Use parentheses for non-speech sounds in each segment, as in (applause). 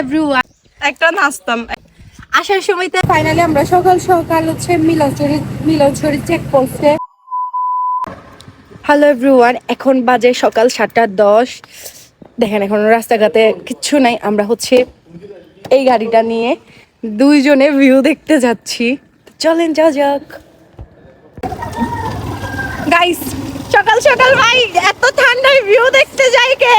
Everyone একটা নাচতাম আসার সময়তে ফাইনালি আমরা সকাল সকাল হচ্ছে মিলনচুরি মিলনচুরি চেক হ্যালো এভরিওয়ান এখন বাজে সকাল সাতটা দশ। দেখেন এখন রাস্তাঘাটে কিচ্ছু নাই আমরা হচ্ছে এই গাড়িটা নিয়ে দুইজনে ভিউ দেখতে যাচ্ছি। চলেন যা যাক। গাইস সকাল সকাল ভাই এত ঠান্ডায় ভিউ দেখতে যাই কে?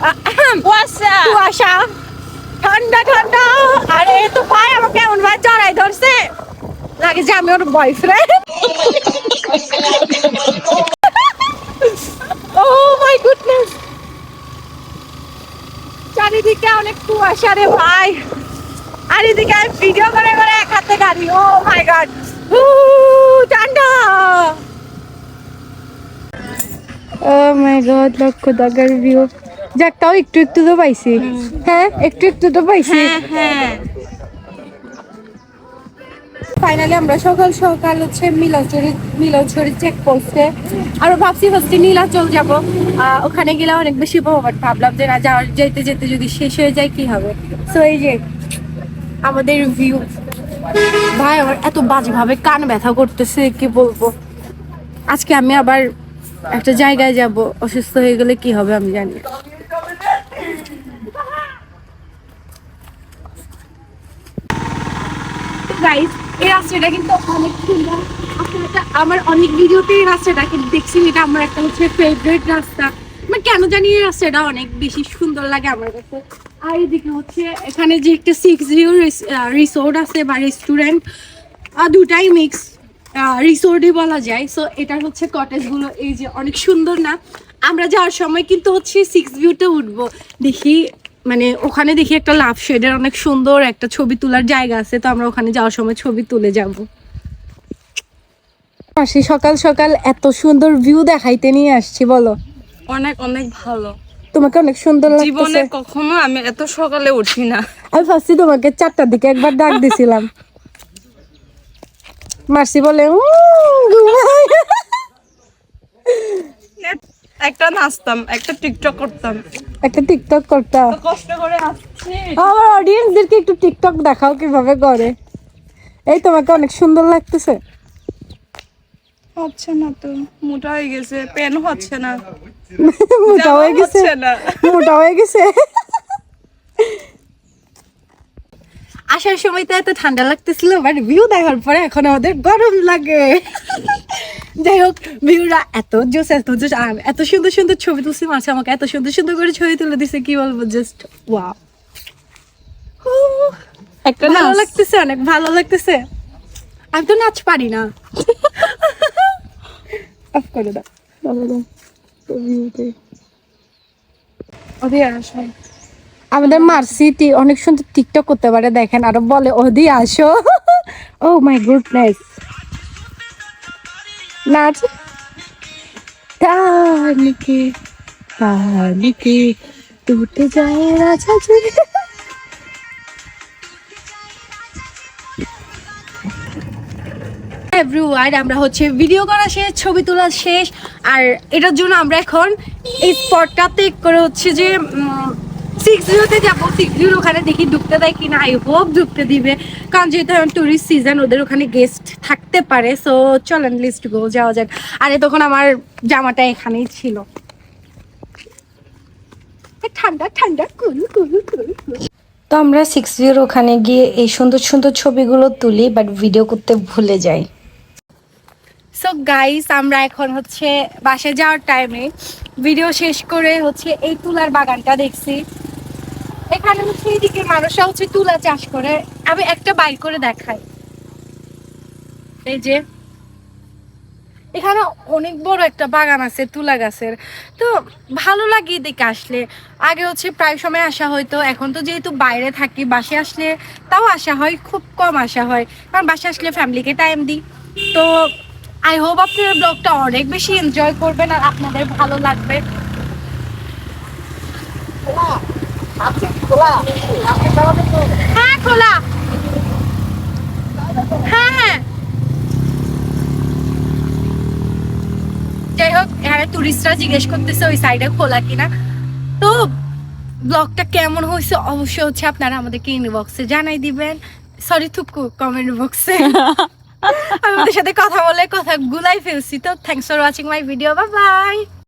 কুয়াশা কুয়াশা ঠান্ডা ঠান্ডা। আরে তো ভাই আমাকে এমন ভাই জড়াই ধরছে। লাগে যে আমি ওর বয়ফ্রেন্ড ও মাই গুডনেস চারিদিকে অনেক কুয়াশা রে ভাই। আর এদিকে আমি ভিডিও করে করে এক হাতে গাড়ি। ও মাই গড ঠান্ডা। ও মাই গড লক্ষ টাকার ভিউ যাক তাও একটু একটু তো পাইছি। হ্যাঁ একটু একটু তো পাইছি। হ্যাঁ হ্যাঁ। ফাইনালি আমরা সকাল সকাল হচ্ছে মিলনচুরি মিলনচুরি চেক পোস্টে আর ভাবছি ফার্স্টে নীলাচল যাব। ওখানে গেলে অনেক বেশি প্রভাব ভাবলাম যে না যাওয়ার যেতে যেতে যদি শেষ হয়ে যায় কি হবে? সো এই যে আমাদের ভিউ ভাই আমার এত বাজে ভাবে কান ব্যথা করতেছে কি বলব? আজকে আমি আবার একটা জায়গায় যাব অসুস্থ হয়ে গেলে কি হবে আমি জানি গাইস এই রাস্তাটা কিন্তু অনেক সুন্দর। আমার অনেক ভিডিওতে এই রাস্তাটাকে দেখছি এটা আমার একটা হচ্ছে ফেভারিট রাস্তা। মানে কেন জানি এই রাস্তাটা অনেক বেশি সুন্দর লাগে আমার কাছে। আর এদিকে হচ্ছে, এখানে যে একটা সিক্স জিও রিসোর্ট আছে বা রেস্টুরেন্ট দুটাই মিক্স রিসোর্টই বলা যায়। সো এটার হচ্ছে কটেজগুলো এই যে অনেক সুন্দর না? আমরা যাওয়ার সময় কিন্তু হচ্ছে সিক্স ভিউতে উঠবো। দেখি মানে ওখানে দেখি একটা লাভ শেডের অনেক সুন্দর একটা ছবি তোলার জায়গা আছে তো আমরা ওখানে যাওয়ার সময় ছবি তুলে যাব। পাশে সকাল সকাল এত সুন্দর ভিউ দেখাইতে নিয়ে আসছি বলো। অনেক অনেক ভালো। তোমাকে অনেক সুন্দর জীবনে কখনো আমি এত সকালে উঠি না। আমি ফার্স্টে তোমাকে চারটার দিকে একবার ডাক দিছিলাম। মার্সি বলে "উম, ঘুমাই।" একটা নাচতাম একটা টিকটক করতাম। একটা টিকটক করতা। তো কষ্ট করে আসছি। আমার অডিয়েন্সদেরকে একটু টিকটক দেখাও কীভাবে করে। এই তোমাকে অনেক সুন্দর লাগতেছে। হচ্ছে না তো মোটা হয়ে গেছে পেন হচ্ছে না। (laughs) মোটা হয়ে গেছে। না। মোটা হয়ে গেছে। আসার সময় তো এত ঠান্ডা লাগতেছিল বাট ভিউ দেখার পরে এখন আমাদের গরম লাগে। (laughs) যাই হোক ভিউরা এত জোস এত জোস আর এত সুন্দর সুন্দর ছবি তুলছি মাসে আমাকে এত সুন্দর সুন্দর করে ছবি তুলে দিছে কি বলব জাস্ট ওয়াও একটা ভালো লাগতেছে অনেক ভালো লাগতেছে। আমি তো নাচ পারি না। অফ করে দাও। ভালো আসো। আমাদের মার্সিটি অনেক সুন্দর টিকটক করতে পারে দেখেন আরও বলে ওদি আসো। ও মাই গুডনেস নাচ? এভরিওয়ান আমরা হচ্ছে ভিডিও করা শেষ, ছবি তোলা শেষ, আর এটার জন্য আমরা এখন এই স্পটটাতে করে হচ্ছে যে সিক্স জিরোতে যাব সিক্স জিরো ওখানে দেখি ঢুকতে দেয় কিনা। আই হোপ ঢুকতে দিবে। কারণ যেহেতু এখন টুরিস্ট সিজন ওদের ওখানে গেস্ট থাকতে পারে সো চলেন লিস্ট গো যাওয়া যাক। আরে তখন আমার জামাটা এখানেই ছিল। ঠান্ডা ঠান্ডা কুল কুল কুল তো আমরা সিক্স জিরোর ওখানে গিয়ে এই সুন্দর সুন্দর ছবিগুলো তুলি বাট ভিডিও করতে ভুলে যাই। সো গাইস আমরা এখন হচ্ছে বাসে যাওয়ার টাইমে ভিডিও শেষ করে হচ্ছে এই তুলার বাগানটা দেখছি। এখানে হচ্ছে এইদিকে মানুষরা হচ্ছে তুলা চাষ করে। আমি একটা বাইর করে দেখাই। এই যে, এখানে অনেক বড় একটা বাগান আছে, তুলা গাছের। তো ভালো লাগে এদিকে আসলে। আগে হচ্ছে প্রায় সময় আসা হয়তো এখন তো যেহেতু বাইরে থাকি, বাসে আসলে তাও আসা হয়, খুব কম আসা হয়। কারণ বাসে আসলে ফ্যামিলিকে টাইম দিই। তো আই হোপ আপনারা ব্লগটা অনেক বেশি এনজয় করবেন আর আপনাদের ভালো লাগবে। হ্যাঁ খোলা। হ্যাঁ। হ্যাঁ যাই হোক এখানে টুরিস্টরা জিজ্ঞেস করতেছে ওই সাইডে খোলা কিনা। তো ব্লগটা কেমন হয়েছে? অবশ্যই হচ্ছে আপনারা আমাদেরকে ইনবক্সে জানাই দিবেন। সরি থুকু কমেন্ট বক্সে আমি ওদের সাথে কথা বলে কথা গুলাই ফেলছি। তো thanks for watching my video bye bye